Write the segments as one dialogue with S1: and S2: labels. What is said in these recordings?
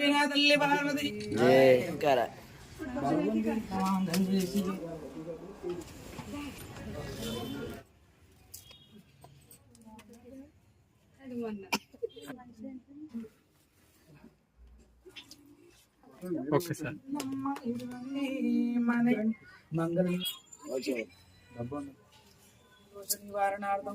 S1: పుట్టిన తల్లి Parvati
S2: okay sir.
S1: మన. మంగళ. నివారణార్థం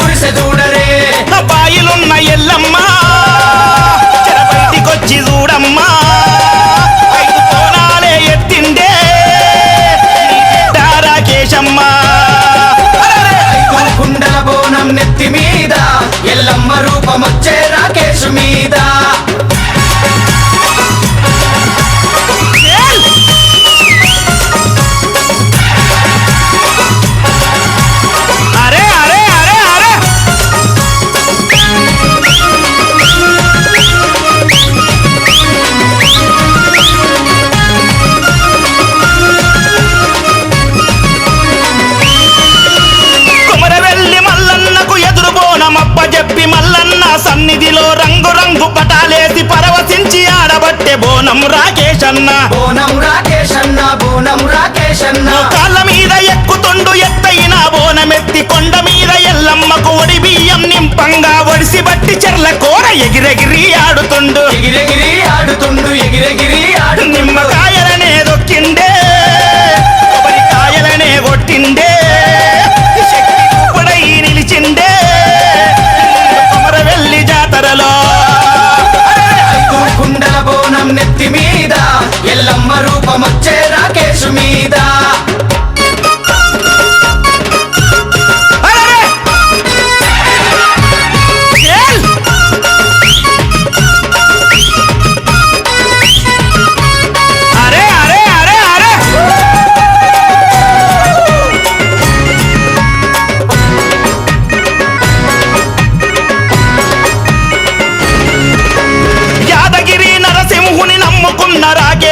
S3: నెత్తి మీద ఎల్లమ్మ రూపమొచ్చే
S4: బోనం రాకేష్ అన్న
S3: బోనం రాకేష్ అన్న బోనం రాకేష్ అన్న
S4: కాళ్ళ మీద ఎక్కుతుండు ఎత్తైన బోనమెత్తి కొండ మీద ఎల్లమ్మకు ఒడి బియ్యం నింపంగా ఒడిసి బట్టి చెర్ల కూర ఎగిరెగిరి ఆడుతుండు.
S3: ఎగిరెగిరి ఆడుతుండు ఎగిరెగిరి ఎల్లమ్మ రూపమొచ్చే రాకేష్ మీద.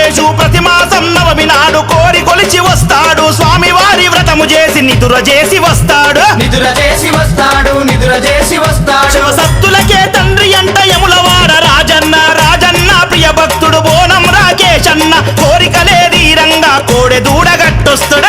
S4: రాకేషు ప్రతి మాసం నవమి నాడు కోరి కొలిచి వస్తాడు. స్వామివారి వ్రతము చేసి నిదుర చేసి వస్తాడు.
S3: నిదుర చేసి వస్తాడు నిదుర చేసి వస్తాడు.
S4: శివసత్తులకే తండ్రి అంట యములవాడ రాజన్న. రాజన్న ప్రియ భక్తుడు బోనం రాకేష్ అన్న కోరికలే ధీరంగా కోడె దూడగట్టొస్తుడు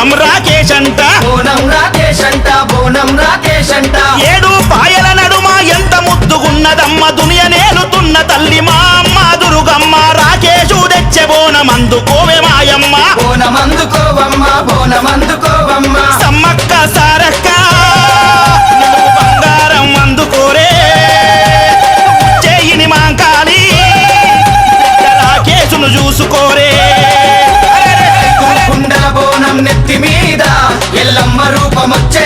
S3: బోనం రాకేష్
S4: అంట
S3: బోనం రాకేష్ అంట బోనం రాకేష్ అంట
S4: ఏడు పాయల నడుమ ఎంత ముద్దుగున్నదమ్మ దునియ నేలుతున్న తల్లి మా అమ్మ దురుగమ్మ రాకేషు తెచ్చే బోనం అందుకోవే మాయమ్మ
S3: బోనం అందుకోవమ్మ
S4: బ్రహ్మ రూపమొచ్చే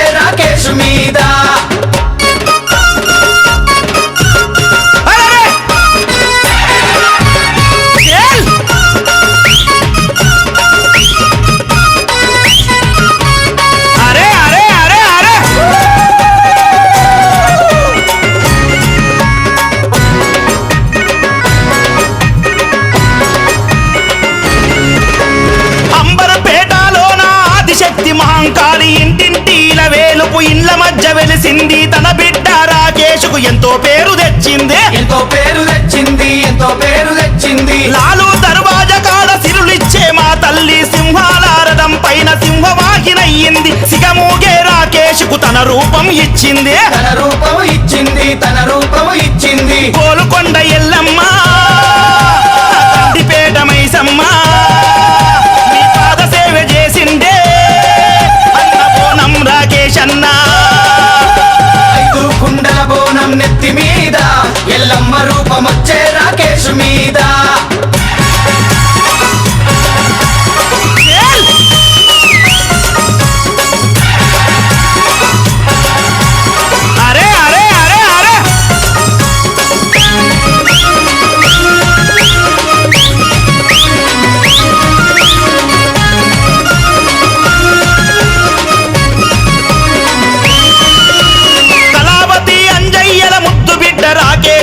S3: పేరు తెచ్చింది. లాలు దర్వాజ కాడ సిరులిచ్చే మా తల్లి సింహాల
S4: రథం పైన సింహవాహినయ్యింది. సిగమూగే రాకేష్కు తన రూపం ఇచ్చింది.
S3: తన రూపం ఇచ్చింది తన రూపం ఇచ్చింది.
S4: కోలుకొండ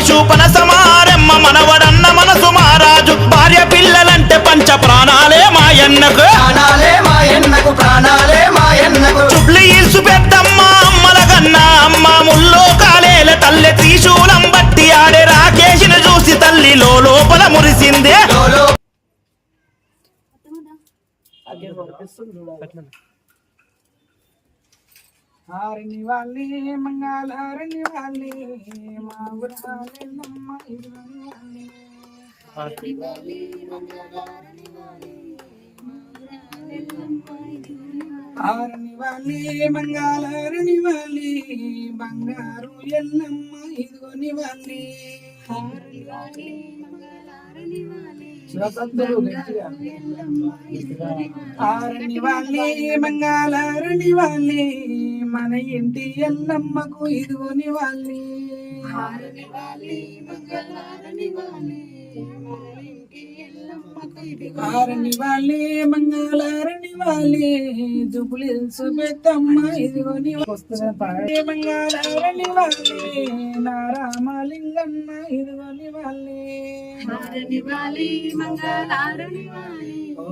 S4: రాకేషు పనసమారెమ్మ మనవడన్న మనసు మహారాజు భార్య పిల్లలంటే పంచ ప్రాణాలే మాయన్నకు
S3: ప్రాణాలే మాయన్నకు ప్రాణాలే మాయన్నకు
S4: చుబ్లి ఇల్సు పెద్దమ్మ అమ్మల కన్నా అమ్మ ముల్లో కాలేల తల్లె త్రిశూలం బట్టి ఆడే రాకేష్ను చూసి తల్లి లోపల మురిసిందే.
S3: లోలో
S1: హారిని వాళ్ళే మంగళ హారిని వాళ్ళే మా ఊరాలెల్లమ్మ ఇరువని వాళ్ళే హారని వాళ్ళే మంగళ హారని వాళ్ళే బంగారు ఎల్లమ్మ ఇదిగోని వాళ్ళే శివసత్తులు గట్టిగా. ఆరణి వాళ్ళే మంగళారణి వాళ్ళే మన ఇంటి ఎల్లమ్మకు ఇదిగోని వాళ్ళే ఆరణి వాళ్ళే మంగళారణి వాళ్ళే జుబులిల్సు పెద్దమ్మ ఇదిగోని వస్తున్న మంగళారణి వాళ్ళే నారామలింగన్న ఇదిగోని వాళ్ళే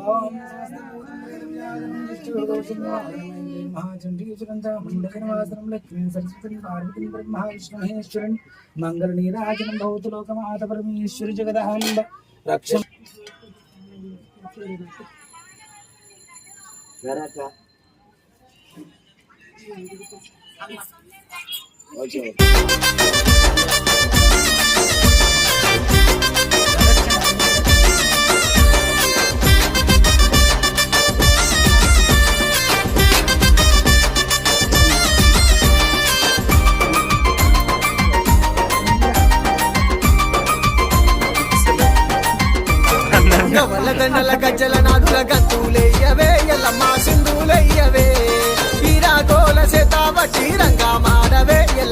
S1: ఓం మహావిష్ణుమహేశ్వరన్ మంగళ నీరాజనం భౌతు లోకమాత పరమేశ్వరి జగదానంద రక్ష
S5: గవలదండల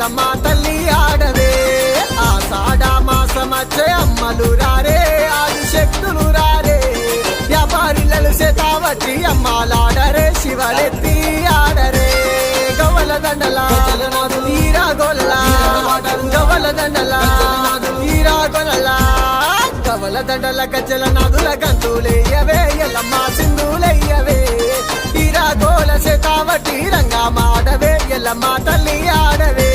S5: అమ్మ తల్లి ఆడదే ఆ సాడా మాసమచ్చే అమ్మలు రారే ఆది శక్తులు రారే. వ్యాపారిలలు చేతావటి అమ్మలాడరే శివలెత్తి ఆడరే. గవల దండలా ఈరా గోల గవల దండలా ఈరా గోల కవల దండల గజ్జల నాదుల గంతులేయవే ఎల్లమ్మ సింధులయ్యవే తీరా గోల సేతావటి రంగా మాడవే ఎల్లమ్మ తల్లి ఆడవే.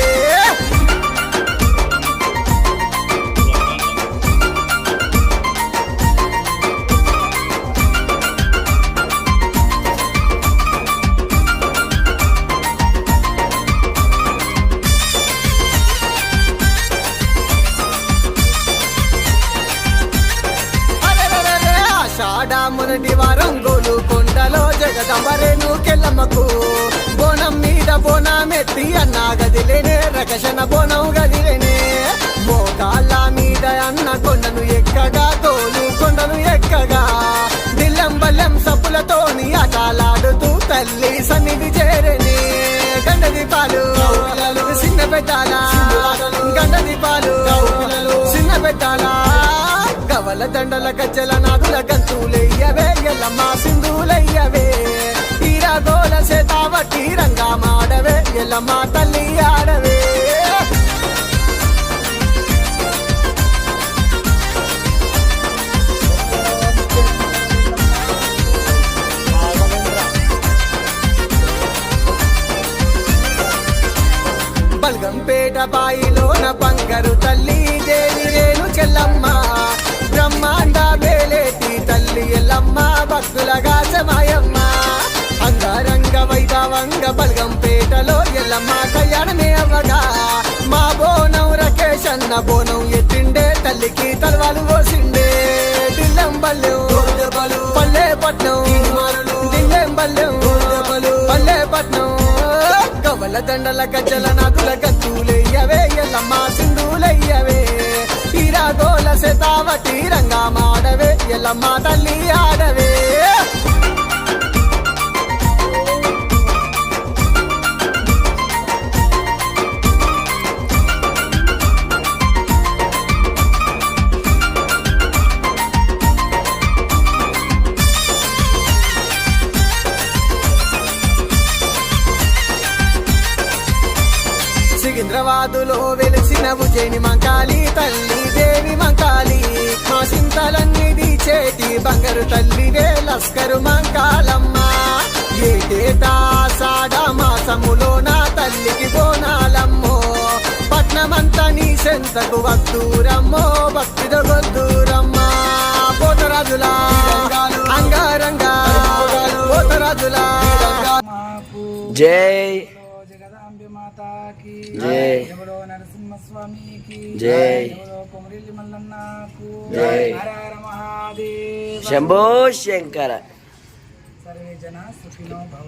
S5: అరెరెరెరె, ఆషాఢ మొదటి వారం గోలు కొండలో జగదంబరేను కెల్లమ్మకు. బోనమెత్తి అన్నా గదిలేనే రకషణ బోనం గదిలేనే మోకాళ్ళ మీద అన్న కొండను ఎక్కగా తోలు కొండను ఎక్కగా. దిల్లం బల్లం సప్పులతోని అటాలాడుతూ తల్లి సన్నిధి చేరని. గండ దీపాలు చిన్న పెట్టాలా గండ దీపాలు చిన్న పెట్టాలా గవల దండల గజ్జల నాదుల గంతులయ్యవే ఎల్లమ్మ సింధులయ్యవే. తీరా గోల చేతావటి మాడవే ఎల్లమ్మ తల్లి ఆడవే? బల్గంపేట బాయిలోన బంగారు తల్లి దేవి రేణు చెల్లమ్మ. బ్రహ్మాండ వేలేటి తల్లి ఎల్లమ్మ భక్తుల గాచమాయమ్మ వైద్య వైభవంగా బల్గంపేటలో ఎల్లమ్మ కళ్యాణమే అవ్వగా మా బోనం రకేష్ అన్న బోనం ఎత్తిండే తల్లికి తలవాలు పోసిండే. దిల్లం బల్లెం పల్లె పట్నం దిల్లెం బల్లెం కవల దండల గజ్జల నాకుల గంతులయ్యవే ఎల్లమ్మ సింధులయ్యవే. ఈరాగోల శతావతి రంగా మాడవే ఎల్లమ్మ తల్లి ఆడవే. సికింద్రాబాదులో వెలిసిన ఉజ్జయిని మంకాలి తల్లి దేవి మంకాలి. మా సింతలన్నీ చేటి బంగారు తల్లివే లస్కరు మంకాలమ్మ. ఏటేటా సాడ మాసములో నా తల్లికి బోనాలమ్మో. పట్నమంతా నీ సెంతకు వద్దూరమ్మో భక్తితో గొద్దూరమ్మా పోతరాజులా అంగారంగా పోతరాజులా.
S2: జై జై.
S1: నరసింహస్వామికి
S2: జై.
S1: కొమరిల్లి మల్లన్నకు
S2: జై.
S1: మహాదేవ
S2: శంభో శంకర
S1: సర్వే జన సుఖినో భవ